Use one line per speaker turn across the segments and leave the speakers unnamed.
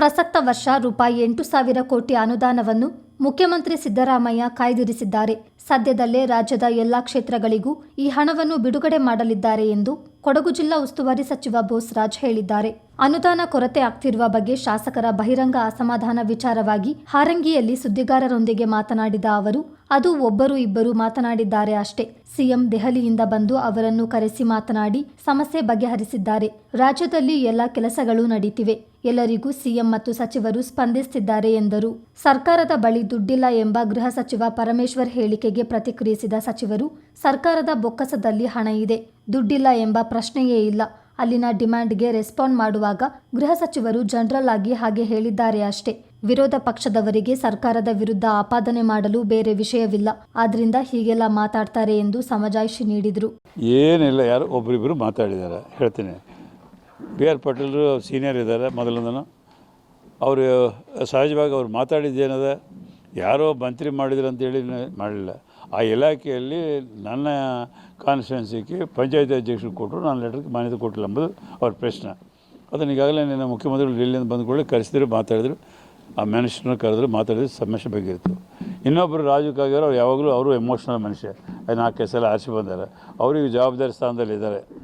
ಪ್ರಸಕ್ತ ವರ್ಷ ರೂಪಾಯಿ ಎಂಟು ಸಾವಿರ ಕೋಟಿ ಅನುದಾನವನ್ನು ಮುಖ್ಯಮಂತ್ರಿ ಸಿದ್ದರಾಮಯ್ಯ ಕಾಯ್ದಿರಿಸಿದ್ದಾರೆ. ಸದ್ಯದಲ್ಲೇ ರಾಜ್ಯದ ಎಲ್ಲಾ ಕ್ಷೇತ್ರಗಳಿಗೂ ಈ ಹಣವನ್ನು ಬಿಡುಗಡೆ ಮಾಡಲಿದ್ದಾರೆ ಎಂದು ಕೊಡಗು ಜಿಲ್ಲಾ ಉಸ್ತುವಾರಿ ಸಚಿವ ಬೋಸ್ರಾಜ್ ಹೇಳಿದ್ದಾರೆ. ಅನುದಾನ ಕೊರತೆ ಆಗ್ತಿರುವ ಬಗ್ಗೆ ಶಾಸಕರ ಬಹಿರಂಗ ಅಸಮಾಧಾನ ವಿಚಾರವಾಗಿ ಹಾರಂಗಿಯಲ್ಲಿ ಸುದ್ದಿಗಾರರೊಂದಿಗೆ ಮಾತನಾಡಿದ ಅವರು, ಅದು ಒಬ್ಬರು ಇಬ್ಬರು ಮಾತನಾಡಿದ್ದಾರೆ ಅಷ್ಟೇ. ಸಿಎಂ ದೆಹಲಿಯಿಂದ ಬಂದು ಅವರನ್ನು ಕರೆಸಿ ಮಾತನಾಡಿ ಸಮಸ್ಯೆ ಬಗೆಹರಿಸಿದ್ದಾರೆ. ರಾಜ್ಯದಲ್ಲಿ ಎಲ್ಲ ಕೆಲಸಗಳು ನಡೀತಿವೆ. ಎಲ್ಲರಿಗೂ ಸಿಎಂ ಮತ್ತು ಸಚಿವರು ಸ್ಪಂದಿಸುತ್ತಿದ್ದಾರೆ ಎಂದರು. ಸರ್ಕಾರದ ಬಳಿ ದುಡ್ಡಿಲ್ಲ ಎಂಬ ಗೃಹ ಸಚಿವ ಪರಮೇಶ್ವರ್ ಹೇಳಿಕೆಗೆ ಪ್ರತಿಕ್ರಿಯಿಸಿದ ಸಚಿವರು, ಸರ್ಕಾರದ ಬೊಕ್ಕಸದಲ್ಲಿ ಹಣ ಇದೆ, ದುಡ್ಡಿಲ್ಲ ಎಂಬ ಪ್ರಶ್ನೆಯೇ ಇಲ್ಲ. ಅಲ್ಲಿನ ಡಿಮ್ಯಾಂಡ್ಗೆ ರೆಸ್ಪಾಂಡ್ ಮಾಡುವಾಗ ಗೃಹ ಸಚಿವರು ಜನರಲ್ ಆಗಿ ಹಾಗೆ ಹೇಳಿದ್ದಾರೆ ಅಷ್ಟೇ. ವಿರೋಧ ಪಕ್ಷದವರಿಗೆ ಸರ್ಕಾರದ ವಿರುದ್ಧ ಆಪಾದನೆ ಮಾಡಲು ಬೇರೆ ವಿಷಯವಿಲ್ಲ. ಆದ್ರಿಂದ ಹೀಗೆಲ್ಲ ಮಾತಾಡ್ತಾರೆ ಎಂದು ಸಮಜಾಯಿಷಿ ನೀಡಿದರು.
ಏನಿಲ್ಲ, ಯಾರು ಒಬ್ಬರಿಬ್ಬರು ಮಾತಾಡಿದ್ದಾರೆ. ಹೇಳ್ತೀನಿ. ಬಿ ಆರ್ ಪಾಟೀಲರು ಸೀನಿಯರ್ ಇದ್ದಾರೆ ಮೊದಲಿಂದನೂ. ಅವರು, ಸಹಜವಾಗಿ ಅವ್ರು ಮಾತಾಡಿದ್ದೇನದ, ಯಾರೋ ಮಂತ್ರಿ ಮಾಡಿದ್ರು ಅಂತೇಳಿ ಮಾಡಲಿಲ್ಲ. ಆ ಇಲಾಖೆಯಲ್ಲಿ ನನ್ನ ಕಾನ್ಸ್ಟಿಟ್ಯೂನ್ಸಿಗೆ ಪಂಚಾಯತಿ ಅಧ್ಯಕ್ಷರು ಕೊಟ್ಟರು, ನಾನು ಲೆಟರ್ಗೆ ಮಾನ್ಯತೆ ಕೊಟ್ಟಿಲ್ಲ ಎಂಬುದು ಅವ್ರ ಪ್ರಶ್ನೆ. ಅದನ್ನು ಈಗಾಗಲೇ ನಿನ್ನ ಮುಖ್ಯಮಂತ್ರಿಗಳು ಡೆಲ್ಲಿಯಿಂದ ಬಂದ್ಕೊಳ್ಳಿ ಕರೆಸಿದ್ರು, ಮಾತಾಡಿದ್ರು. ಆ ಮನುಷ್ಯನ ಕರೆದ್ರು, ಮಾತಾಡಿದ್ರು ಸಮಸ್ಯೆ ಬಗ್ಗೆ ಇನ್ನೊಬ್ಬರು ರಾಜು ಕಾಗೇರ್ ಅವ್ರು ಯಾವಾಗಲೂ ಅವರು ಎಮೋಷ್ನಲ್ ಮನುಷ್ಯ. ನಾಲ್ಕು ಸಲ ಆರಿಸಿ ಬಂದಾರೆ. ಅವರಿಗೆ ಜವಾಬ್ದಾರಿ ಸ್ಥಾನದಲ್ಲಿ ಇದ್ದಾರೆ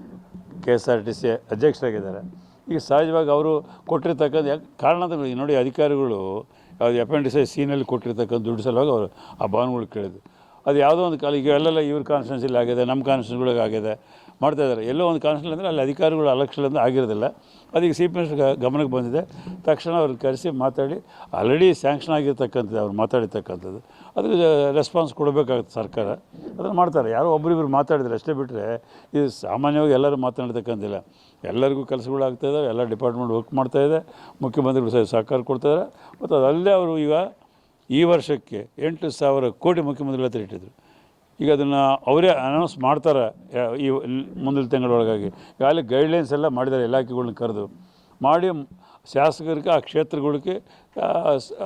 K S R T C ಅಧ್ಯಕ್ಷರಾಗಿದ್ದಾರೆ. ಈಗ ಸಹಜವಾಗಿ ಅವರು ಕೊಟ್ಟಿರ್ತಕ್ಕಂಥ ಯಾಕೆ ಕಾರಣಗಳು ನೋಡಿ ಅಧಿಕಾರಿಗಳು, ಯಾವುದು ಅಪೆಂಡಿಸೈಸ್ ಸೀನಲ್ಲಿ ಕೊಟ್ಟಿರ್ತಕ್ಕಂಥ ದುಡ್ಡು ಸಲುವಾಗಿ ಅವರು ಆ ಭಾವನೆಗಳು ಕೇಳಿದ್ರು. ಅದು ಯಾವುದೋ ಒಂದು ಕಾಲ ಈಗ ಎಲ್ಲೆಲ್ಲ ಇವ್ರ ಕಾನ್ಸ್ಟಿಟ್ಯೂನ್ಸಿಲಿ ಆಗಿದೆ ನಮ್ಮ ಕಾನ್ಫರೆನ್ಸ್ಗಳಿಗೆ ಆಗಿದೆ, ಮಾಡ್ತಾ ಇದ್ದಾರೆ. ಎಲ್ಲೋ ಒಂದು ಕಾನ್ಫರೆನ್ಸ್ ಅಂದರೆ ಅಲ್ಲಿ ಅಧಿಕಾರಿಗಳು ಅಲಕ್ಷ್ಯದಿಂದ ಆಗಿರೋದಿಲ್ಲ. ಅದಕ್ಕೆ ಚೀಫ್ ಗಮನಕ್ಕೆ ಬಂದಿದೆ. ತಕ್ಷಣ ಅವ್ರನ್ನ ಕರೆಸಿ ಮಾತಾಡಿ ಆಲ್ರೆಡಿ ಸ್ಯಾಂಕ್ಷನ್ ಆಗಿರ್ತಕ್ಕಂಥದ್ದು, ಅವ್ರು ಮಾತಾಡಿರ್ತಕ್ಕಂಥದ್ದು. ಅದಕ್ಕೆ ರೆಸ್ಪಾನ್ಸ್ ಕೊಡಬೇಕಾಗುತ್ತೆ ಸರ್ಕಾರ. ಅದನ್ನು ಮಾಡ್ತಾರೆ. ಯಾರೋ ಒಬ್ಬರಿಬ್ಬರು ಮಾತಾಡಿದ್ರೆ ಅಷ್ಟೇ ಬಿಟ್ಟರೆ ಇದು ಸಾಮಾನ್ಯವಾಗಿ ಎಲ್ಲರೂ ಮಾತನಾಡ್ತಕ್ಕಂಥಿಲ್ಲ ಎಲ್ಲರಿಗೂ ಕೆಲಸಗಳು ಆಗ್ತಾಯಿದ್ದಾವೆ ಎಲ್ಲ ಡಿಪಾರ್ಟ್ಮೆಂಟ್ ವರ್ಕ್ ಮಾಡ್ತಾಯಿದೆ ಮುಖ್ಯಮಂತ್ರಿಗಳು ಸಹ ಸಹಕಾರ ಕೊಡ್ತಾಯಿದ್ದಾರೆ ಮತ್ತು ಅದಲ್ಲದೆ ಅವರು ಈಗ ಈ ವರ್ಷಕ್ಕೆ ಎಂಟು ಸಾವಿರ ಕೋಟಿ ಮುಖ್ಯಮಂತ್ರಿಗಳ ಹತ್ರ ಇಟ್ಟಿದ್ರು. ಈಗ ಅದನ್ನು ಅವರೇ ಅನೌನ್ಸ್ ಮಾಡ್ತಾರೆ ಈ ಮುಂದಿನ ತಿಂಗಳೊಳಗಾಗಿ. ಅಲ್ಲಿ ಗೈಡ್ಲೈನ್ಸ್ ಎಲ್ಲ ಮಾಡಿದ್ದಾರೆ ಇಲಾಖೆಗಳನ್ನ ಕರೆದು. ಮಾಡಿ ಶಾಸಕರಿಗೆ, ಆ ಕ್ಷೇತ್ರಗಳಿಗೆ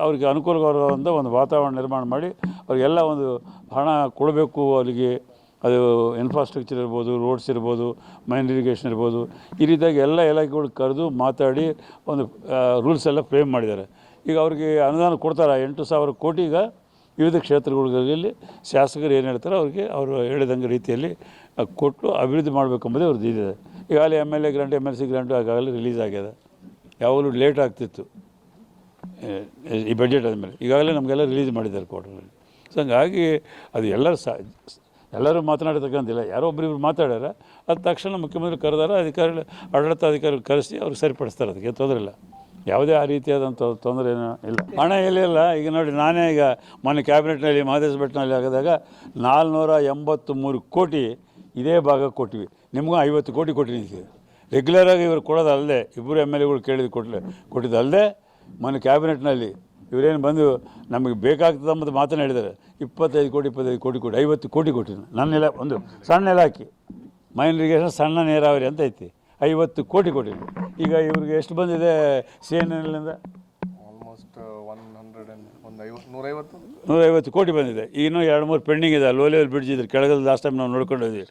ಅವ್ರಿಗೆ ಅನುಕೂಲಕರವಾದ ಒಂದು ವಾತಾವರಣ ನಿರ್ಮಾಣ ಮಾಡಿ, ಅವ್ರಿಗೆಲ್ಲ ಒಂದು ಹಣ ಕೊಡಬೇಕು ಅವರಿಗೆ ಅದು ಇನ್ಫ್ರಾಸ್ಟ್ರಕ್ಚರ್ ಇರ್ಬೋದು ರೋಡ್ಸ್ ಇರ್ಬೋದು ಮೈನ್ ಇರಿಗೇಷನ್ ಇರ್ಬೋದು. ಈ ರೀತಿಯಾಗಿ ಎಲ್ಲ ಇಲಾಖೆಗಳು ಕರೆದು ಮಾತಾಡಿ ಒಂದು ರೂಲ್ಸ್ ಎಲ್ಲ ಫ್ರೇಮ್ ಮಾಡಿದ್ದಾರೆ. ಈಗ ಅವ್ರಿಗೆ ಅನುದಾನ ಕೊಡ್ತಾರೆ, ಎಂಟು ಸಾವಿರ ಕೋಟಿ ಈಗ ವಿವಿಧ ಕ್ಷೇತ್ರಗಳಲ್ಲಿ ಶಾಸಕರು ಏನು ಹೇಳ್ತಾರೆ, ಅವ್ರಿಗೆ ಅವರು ಹೇಳಿದಂಗೆ ರೀತಿಯಲ್ಲಿ ಕೊಟ್ಟು ಅಭಿವೃದ್ಧಿ ಮಾಡಬೇಕೆಂಬುದೇ ಅವ್ರದ್ದು ಇದೆ. ಈಗಾಗಲೇ M L A grant M L C grant ಆಗಾಗಲೇ release ಆಗಿದೆ ಯಾವಾಗಲೂ ಲೇಟ್ ಆಗ್ತಿತ್ತು. ಈ ಬಜೆಟ್ ಆದಮೇಲೆ. ಈಗಾಗಲೇ ನಮಗೆಲ್ಲ ರಿಲೀಸ್ ಮಾಡಿದ್ದಾರೆ ಕೋಟ್ರಲ್ಲಿ ಸೊ ಹಂಗಾಗಿ ಅದು ಎಲ್ಲರೂ ಸಹ, ಎಲ್ಲರೂ ಮಾತನಾಡತಕ್ಕಂತಿಲ್ಲ. ಯಾರೋ ಒಬ್ಬರಿಬ್ರು ಮಾತಾಡ್ಯಾರ, ಅದು ತಕ್ಷಣ ಮುಖ್ಯಮಂತ್ರಿ ಕರೆದಾರ, ಅಧಿಕಾರಿಗಳು ಆಡಳಿತ ಅಧಿಕಾರಿಗಳು ಕರೆಸಿ ಅವ್ರಿಗೆ ಸರಿಪಡಿಸ್ತಾರೆ, ಅದಕ್ಕೆ ತೊಂದರೆ ಇಲ್ಲ. ಯಾವುದೇ ಆ ರೀತಿಯಾದಂಥ ತೊಂದರೆ ಏನೂ ಇಲ್ಲ. ಹಣ ಎಲ್ಲಿಲ್ಲ? ಈಗ ನೋಡಿ, ನಾನೇ ಈಗ ಮೊನ್ನೆ ಕ್ಯಾಬಿನೆಟ್ನಲ್ಲಿ ಮಹದೇಶ್ ಬೆಟ್ಟನಲ್ಲಿ ಆಗಿದಾಗ ನಾಲ್ನೂರ ಎಂಬತ್ತು ಮೂರು ಕೋಟಿ ಇದೇ ಭಾಗ ಕೊಟ್ಟಿವಿ. ನಿಮಗೂ ಐವತ್ತು ಕೋಟಿ ಕೊಟ್ಟಿದ್ದೀವಿ ರೆಗ್ಯುಲರಾಗಿ ಇವರು ಕೊಡೋದಲ್ಲದೆ, ಇಬ್ಬರು ಎಂ ಎಲ್ ಎಗಳು ಕೇಳಿದ ಕೊಟ್ಟಲೆ ಕೊಟ್ಟಿದ್ದಲ್ಲದೆ ಮೊನ್ನೆ ಕ್ಯಾಬಿನೆಟ್ನಲ್ಲಿ ಇವರೇನು ಬಂದು ನಮಗೆ ಬೇಕಾಗ್ತದೆ ಅಂಬುದು ಮಾತನ್ನು ಹೇಳಿದ್ದಾರೆ. ಇಪ್ಪತ್ತೈದು ಕೋಟಿ ಇಪ್ಪತ್ತೈದು ಕೋಟಿ ಕೋಟಿ ಐವತ್ತು ಕೋಟಿ ಕೊಟ್ಟಿನ ನನ್ನ ಇಲಾ ಒಂದು ಸಣ್ಣ ಇಲಾಖೆ ಮೈನ್ ಇರಿಗೇಷನ್ ಸಣ್ಣ ನೀರಾವರಿ ಅಂತ ಐತಿ. ಐವತ್ತು ಕೋಟಿ ಕೊಟ್ಟಿದ್ದು ಈಗ ಇವ್ರಿಗೆ ಎಷ್ಟು ಬಂದಿದೆ ಸಿ ಎನ್ ಎಲ್ನಿಂದ
ಆಲ್ಮೋಸ್ಟ್ ಒನ್ ಹಂಡ್ರೆಡ್ ಆ್ಯಂಡ್ ಒಂದು ಐವತ್ತು? ನೂರೈವತ್ತು
ನೂರೈವತ್ತು ಕೋಟಿ ಬಂದಿದೆ. ಇನ್ನೂ ಎರಡು ಮೂರು ಪೆಂಡಿಂಗ್ ಇದೆ. ಲೋ ಲೆವೆಲ್ ಬ್ರಿಡ್ಜ್ ಇದ್ರೆ ಕೆಳಗಲ್ಲಿ ಲಾಸ್ಟ್ ಟೈಮ್ ನಾವು ನೋಡ್ಕೊಂಡು ಹೋದ್ವಿ